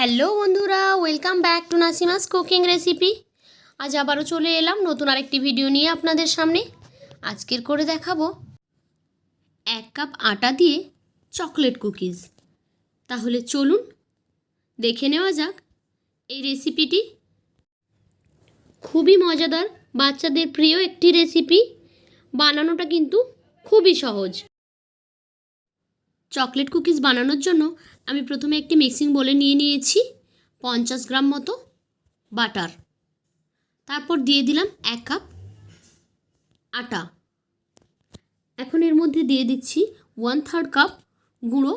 Hello বন্ধুরা, welcome back to Nasima's cooking recipe. আজ আবারও চলে এলাম নতুন আরেকটি ভিডিও নিয়ে আপনাদের সামনে। আজকের করে দেখাবো এক কাপ আটা দিয়ে চকলেট কুকিজ। তাহলে চলুন, দেখে নেওয়া যাক এই রেসিপিটি। খুবই মজাদার, বাচ্চাদের প্রিয় একটি রেসিপি। বানানোটা কিন্তু খুবই সহজ। চকলেট কুকিজ বানানোর জন্য আমি প্রথমে একটি মিক্সিং বলে নিয়ে নিয়েছি পঞ্চাশ গ্রাম মতো বাটার। তারপর দিয়ে দিলাম এক কাপ আটা। এখন এর মধ্যে দিয়ে দিচ্ছি ওয়ান থার্ড কাপ গুঁড়ো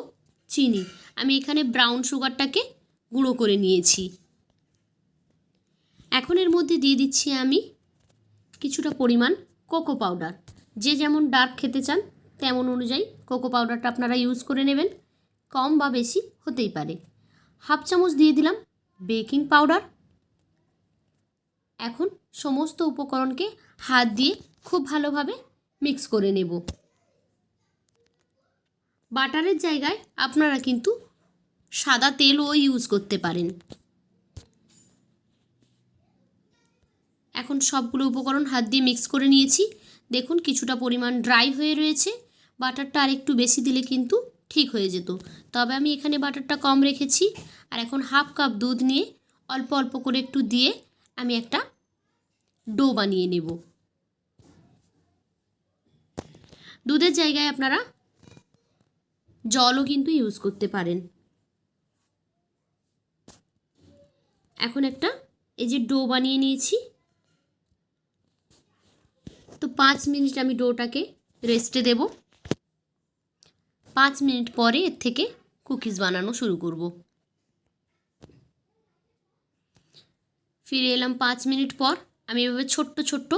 চিনি। আমি এখানে ব্রাউন সুগারটাকে গুঁড়ো করে নিয়েছি। এখন এর মধ্যে দিয়ে দিচ্ছি আমি কিছুটা পরিমাণ কোকো পাউডার যে যেমন ডার্ক খেতে চান তেমন অনুযায়ী কোকো পাউডারটা আপনারা ইউজ করে নেবেন। কম বা বেশি হতেই পারে। হাফ চামচ দিয়ে দিলাম বেকিং পাউডার। এখন সমস্ত উপকরণকে হাত দিয়ে খুব ভালোভাবে মিক্স করে নেব। বাটারের জায়গায় আপনারা কিন্তু সাদা তেলও ইউজ করতে পারেন। এখন সবগুলো উপকরণ হাত দিয়ে মিক্স করে নিয়েছি। দেখুন কিছুটা পরিমাণ ড্রাই হয়ে রয়েছে। বাটারটা আর একটু বেশি দিলে কিন্তু ঠিক হয়ে যেত। তবে আমি এখানে বাটারটা কম রেখেছি। আর এখন হাফ কাপ দুধ নিয়ে অল্প অল্প করে একটু দিয়ে আমি একটা ডো বানিয়ে নেব। দুধের জায়গায় আপনারা জলও কিন্তু ইউজ করতে পারেন। এখন একটা এই যে ডো বানিয়ে নিয়েছি। তো পাঁচ মিনিট আমি ডোটাকে রেস্টে দেব। পাঁচ মিনিট পরে এর থেকে কুকিজ বানানো শুরু করব। ফিরে এলাম পাঁচ মিনিট পর। আমি এভাবে ছোট্ট ছোট্ট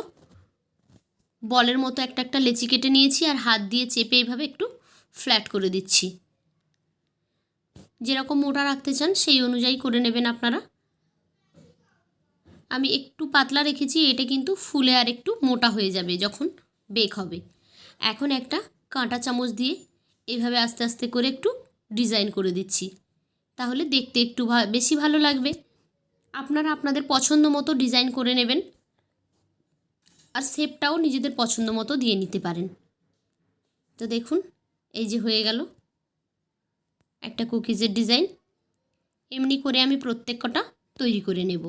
বলের মতো একটা একটা লেচি কেটে নিয়েছি আর হাত দিয়ে চেপে এইভাবে একটু ফ্ল্যাট করে দিচ্ছি। যেরকম মোটা রাখতে চান সেই অনুযায়ী করে নেবেন আপনারা। আমি একটু পাতলা রেখেছি, এটা কিন্তু ফুলে আর একটু মোটা হয়ে যাবে যখন বেক হবে। এখন একটা কাঁটা চামচ দিয়ে এইভাবে আস্তে আস্তে করে একটু ডিজাইন করে দিচ্ছি। তাহলে দেখতে একটু বেশি ভালো লাগবে। আপনারা আপনাদের পছন্দ মতো ডিজাইন করে নেবেন আর শেপটাও নিজেদের পছন্দ মতো দিয়ে নিতে পারেন। তো দেখুন, এই যে হয়ে গেল একটা কুকিজের ডিজাইন এমনি করে আমি প্রত্যেক কটা তৈরি করে নেব।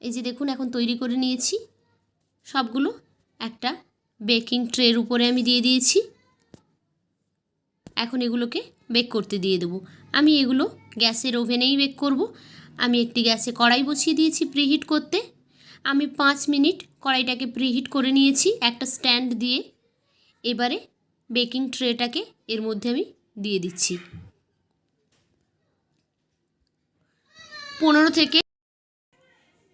এই যে দেখুন, এখন তৈরি করে নিয়েছি। সবগুলো একটা বেকিং ট্রের উপরে আমি দিয়ে দিয়েছি। এখন এগুলোকে বেক করতে দিয়ে দেবো। আমি এগুলো গ্যাসের ওভেনেই বেক করব। আমি একটি গ্যাসে কড়াই বসিয়ে দিয়েছি প্রিহিট করতে। আমি পাঁচ মিনিট কড়াইটাকে প্রিহিট করে নিয়েছি একটা স্ট্যান্ড দিয়ে। এবারে বেকিং ট্রেটাকে এর মধ্যে আমি দিয়ে দিচ্ছি। পনেরো থেকে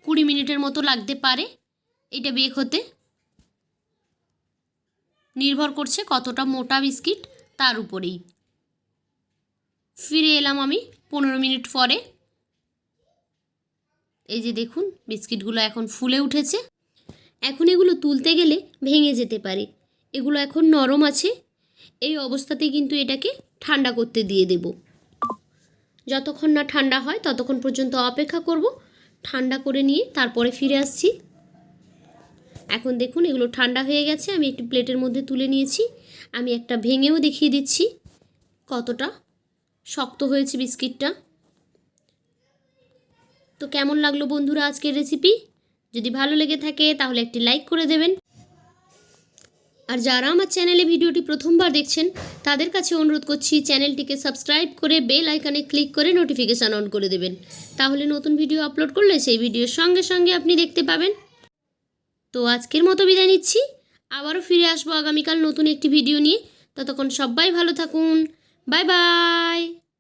কুড়ি মিনিটের মতো লাগতে পারে। এটা বেক হতে নির্ভর করছে কতটা মোটা বিস্কিট তার উপরেই। ফিরে এলাম আমি পনেরো মিনিট পরে। এই যে দেখুন, বিস্কিটগুলো এখন ফুলে উঠেছে। এখন এগুলো তুলতে গেলে ভেঙে যেতে পারে। এগুলো এখন নরম আছে। এই অবস্থাতে কিন্তু এটাকে ঠান্ডা করতে দিয়ে দেব। যতক্ষণ না ঠান্ডা হয় ততক্ষণ পর্যন্ত অপেক্ষা করব। ঠান্ডা করে নিয়ে তারপরে ফিরে আসছি। এখন দেখুন, এগুলো ঠান্ডা হয়ে গেছে, আমি একটি প্লেটের মধ্যে তুলে নিয়েছি। আমি একটা ভেঙেও দেখিয়ে দিচ্ছি কতটা শক্ত হয়েছে বিস্কিটটা। তো কেমন লাগল বন্ধুরা আজকের রেসিপি? যদি ভালো লেগে থাকে, তাহলে একটি লাইক করে দেবেন। আর যারা আমার চ্যানেলে ভিডিওটি প্রথমবার দেখছেন, তাদের কাছে অনুরোধ করছি, চ্যানেলটিকে সাবস্ক্রাইব করে বেল আইকনে ক্লিক করে নোটিফিকেশান অন করে দেবেন। তাহলে নতুন ভিডিও আপলোড করলে সেই ভিডিওর সঙ্গে সঙ্গে আপনি দেখতে পাবেন। তো আজকের মতো বিদায় নিচ্ছি। আবারও ফিরে আসব আগামীকাল নতুন একটি ভিডিও নিয়ে। ততক্ষণ সবাই ভালো থাকুন। Bye bye.